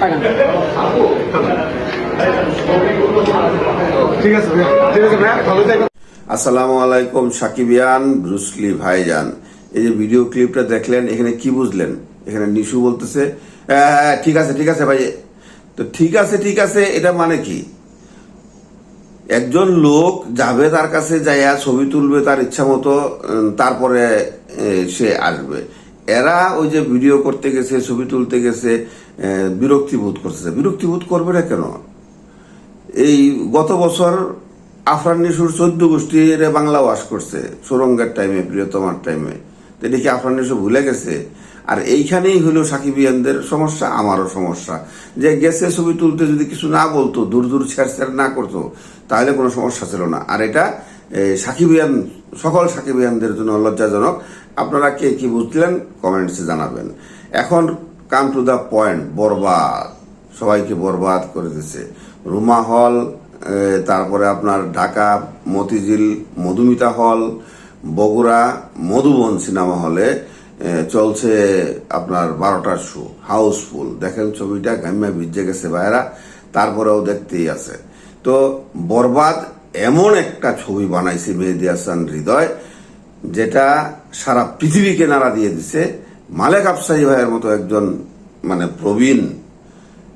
পাঠান ঠিক আছে ঠিক আছে ভাইয়া ভালো থাকবেন। আসসালামু আলাইকুম সাকিবিয়ান ব্রুসলি ভাইজান। এই যে ভিডিও ক্লিপটা দেখলেন এখানে কি বুঝলেন? এখানে নিশু বলতেছে "হ্যাঁ, হ্যাঁ, ঠিক আছে ঠিক আছে ভাই। তো ঠিক আছে ঠিক আছে এটা মানে কি? একজন লোক যাবে তার কাছে যাইয়া ছবি তুলবে তার ইচ্ছা মতো তারপরে সে আসবে। এরা ওই যে ভিডিও করতে গেছে, ছবি তুলতে গেছে বিরক্তিবোধ বিরক্তি বোধ করতেছে। বিরক্তি বোধ করবে না কেন? এই গত বছর আফরান নিশুর চোদ্দ গোষ্ঠী এরা বাংলা ওয়াশ করছে, সুরঙ্গের টাইমে প্রিয়তমার টাইমে তো কি আফরান নিশু ভুলে গেছে? আর এইখানেই হলো সাকিবিয়ানদের সমস্যা, আমারও সমস্যা। যে গেছে ছবি তুলতে, যদি কিছু না বলতো, দূর দূর ছেড় না করতো, তাহলে কোনো সমস্যা ছিল না। আর এটা সাকিবিয়ান, সকল সাকিবিয়ানদের জন্য লজ্জাজনক। আপনারা কে কি বুঝলেন, কমেন্টসে জানাবেন। এখন come to the point Borbaad. সবাইকে বরবাদ করে দিছে। রুমা হল তারপরে আপনার ঢাকা, মতিঝিল, মধুমিতা হল, বগুড়া, মধুবন সিনেমা হলে চলছে আপনার বারোটার শো হাউসফুল। দেখেন ছবিটা গাম্যা ভিজে গেছে বাইরা তারপরেও দেখতেই আছে। তো বরবাদ এমন একটা ছবি বানাইছে মেহেদি হাসান হৃদয়, যেটা সারা পৃথিবীকে নাড়া দিয়ে দিছে। মালেক আফসাই ভাইয়ের মতো একজন মানে প্রবীণ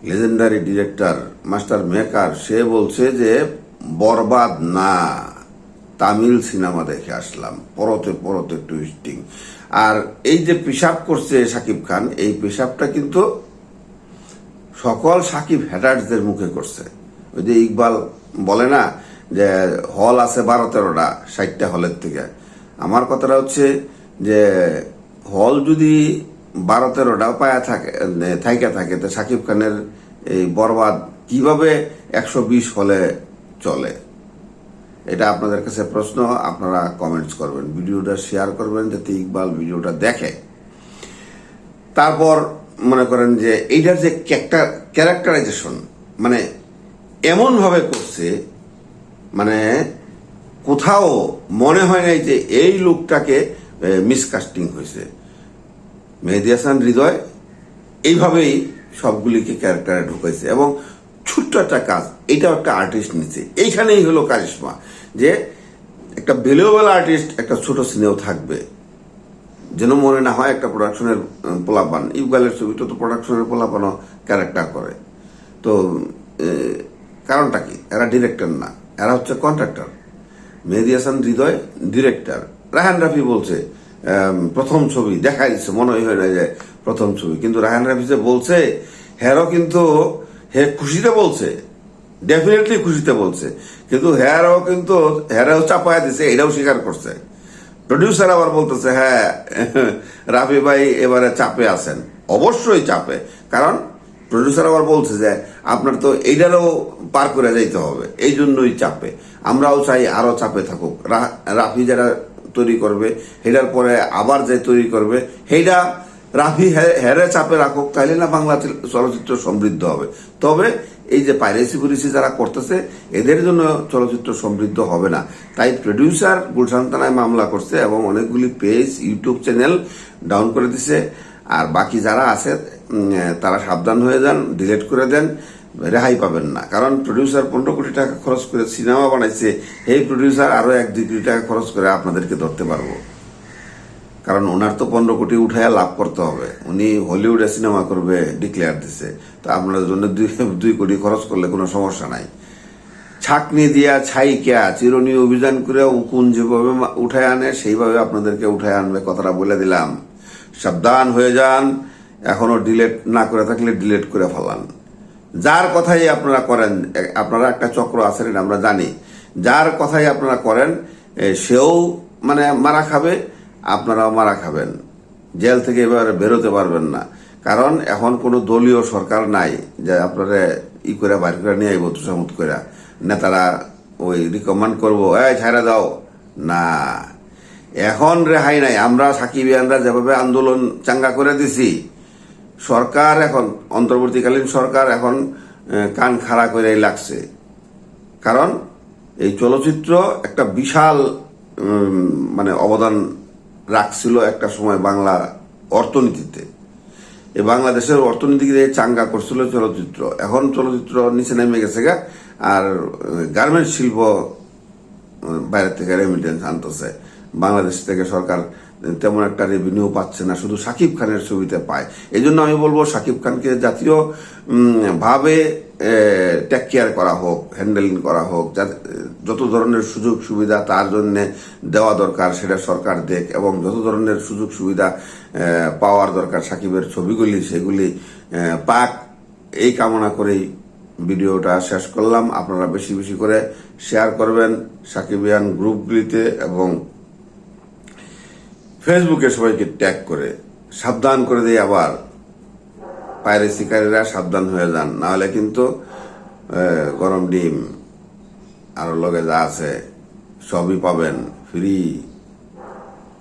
লেজেন্ডারি ডিরেক্টর মাস্টার মেকার সে বলছে যে, বরবাদ না। তামিল সিনেমা দেখে আসলাম। পরতে পরতে টুইস্টিং আর এই যে পেশাব করছে সাকিব খান, এই পেশাবটা কিন্তু সকল সাকিব হ্যাটার্সদের মুখে করছে। ওই যে ইকবাল বলে না যে, হল আছে বারো তেরোটা, ষাটটা হলের থেকে। আমার কথাটা হচ্ছে যে হল যদি বারো তেরোটা পায়া থাকে থাইকা থাকে, তো সাকিব খানের এই বরবাদ কীভাবে একশো বিশ হলে চলে? এটা আপনাদের কাছে প্রশ্ন, আপনারা কমেন্টস করবেন, ভিডিওটা শেয়ার করবেন যাতে ইকবাল ভিডিওটা দেখে। তারপর মনে করেন যে এইটার যে ক্যারেক্টারাইজেশন মানে এমন ভাবে করছে মানে কোথাও মনে হয় নাই যে এই লোকটাকে মিসকাস্টিং হয়েছে। মেহেদি হাসান হৃদয় এইভাবেই সবগুলিকে ক্যারেক্টারে ঢুকাইছে এবং ছোট্ট একটা কাজ, এটাও একটা আর্টিস্ট নিচ্ছে এইখানেই হলো কারিশমা যে একটা ভ্যালুয়েবল আর্টিস্ট একটা ছোট সিনেও থাকবে। যেন মনে না হয় একটা প্রোডাকশনের পোলাপান। ইউগালের ছবিটা তো প্রোডাকশনের পোলাপানও ক্যারেক্টার করে। তো কারণটা কি? এরা ডিরেক্টর না, এরা হচ্ছে কন্ট্রাক্টর মেহেদি হাসান হৃদয় ডিরেক্টর রাহান রাফি বলছে প্রথম ছবি। দেখা দিচ্ছে মনে হয় না যে প্রথম ছবি। কিন্তু রাহান রাফি যে বলছে হেরও কিন্তু হে খুশিতে বলছে ডেফিনেটলি খুশিতে বলছে। কিন্তু হেয়ারও কিন্তু, হেয়ারও চাপায়া দিছে, এটাও স্বীকার করছে। প্রডিউসার আবার বলতেছে হ্যাঁ রাফি ভাই এবারে চাপে আছেন। অবশ্যই চাপে, কারণ প্রডিউসার আবার বলছে যে, আপনার তো এইটারও পার করে যাইতে হবে এই জন্যই চাপে। আমরাও চাই আরও চাপে থাকুক। রাফি যারা তৈরি করবে সেটার পরে আবার যে তৈরি করবে সেইটা রাফি হেরে চাপে রাখুক, তাইলে না বাংলা চলচ্চিত্র সমৃদ্ধ হবে। তবে এই যে পাইরেসি পুলিসি যারা করতেছে, এদের জন্য চলচ্চিত্র সমৃদ্ধ হবে না। তাই প্রডিউসার গুলশান মামলা করছে এবং অনেকগুলি পেজ ইউটিউব চ্যানেল ডাউন করে দিছে। আর বাকি যারা আছে তারা সাবধান হয়ে যান ডিলেট করে দেন, রেহাই পাবেন না। কারণ প্রডিউসার পনেরো কোটি টাকা খরচ করে সিনেমা বানাইছে, এই প্রডিউসার আরও এক দুই কোটি টাকা খরচ করে আপনাদেরকে ধরতে পারব। কারণ ওনার তো পনেরো কোটি উঠাইয়া লাভ করতে হবে। উনি হলিউডে সিনেমা করবে ডিক্লেয়ার দিছে। তো আপনার জন্য দুই দুই কোটি খরচ করলে কোনো সমস্যা নাই। ছাকনি দিয়া ছাই কেয়া চিরনি অভিযান করে উকুন যেভাবে উঠায় আনে, সেইভাবে আপনাদেরকে উঠায় আনবে, কথাটা বলে দিলাম। সাবধান হয়ে যান, এখনও ডিলেট না করে থাকলে ডিলেট করে ফেলান। যার কথাই আপনারা করেন, আপনারা একটা চক্র এটা আমরা জানি। যার কথাই আপনারা করেন সেও মানে মারা খাবে, আপনারাও মারা খাবেন। জেল থেকে এবারে বেরোতে পারবেন না। কারণ এখন কোনো দলীয় সরকার নাই, যে আপনারা ই করে বাইর করে নিয়ে আইব তুষামুত করে নেতারা ওই রিকমেন্ড করব, এই ছাইরা দাও। না। এখন রেহাই নাই। আমরা সাকিবিয়ানরা যেভাবে আন্দোলন চাঙ্গা করে দিছি, সরকার এখন, অন্তর্বর্তীকালীন সরকার এখন কান খাড়া করে লাগছে। কারণ এই চলচ্চিত্র একটা বিশাল মানে অবদান রাখছিল একটা সময় বাংলা অর্থনীতিতে। এই বাংলাদেশের অর্থনীতিকে চাঙ্গা করছিল চলচ্চিত্র। এখন চলচ্চিত্র নিচে নেমে গেছে গা, আর গার্মেন্ট শিল্প বাইরে থেকে রেমিটেন্স আনতেছে। বাংলাদেশ থেকে সরকার তেমন একটা রেভিনিউ পাচ্ছে না, শুধু সাকিব খানের ছবিতে পায়। এই জন্য আমি বলব, সাকিব খানকে জাতীয় ভাবে টেক কেয়ার করা হোক হ্যান্ডেলিং করা হোক, যাতে ধরনের সুযোগ সুবিধা তার জন্য দেওয়া দরকার, সেটা সরকার দেখ, এবং যত ধরনের সুযোগ সুবিধা পাওয়ার দরকার সাকিবের ছবিগুলি, সেগুলি পাক। এই কামনা করেই ভিডিওটা শেষ করলাম। আপনারা বেশি বেশি করে শেয়ার করবেন সাকিবিয়ান গ্রুপগুলিতে এবং ফেসবুকে সবাইকে ট্যাগ করে, সাবধান করে দিয়ে আবার। পায়ের শিকারীরা সাবধান হয়ে যান, নাহলে কিন্তু গরম ডিম, আরও লগে যা আছে, সবই পাবেন, ফ্রি।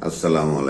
আসসালামু আলাইকুম।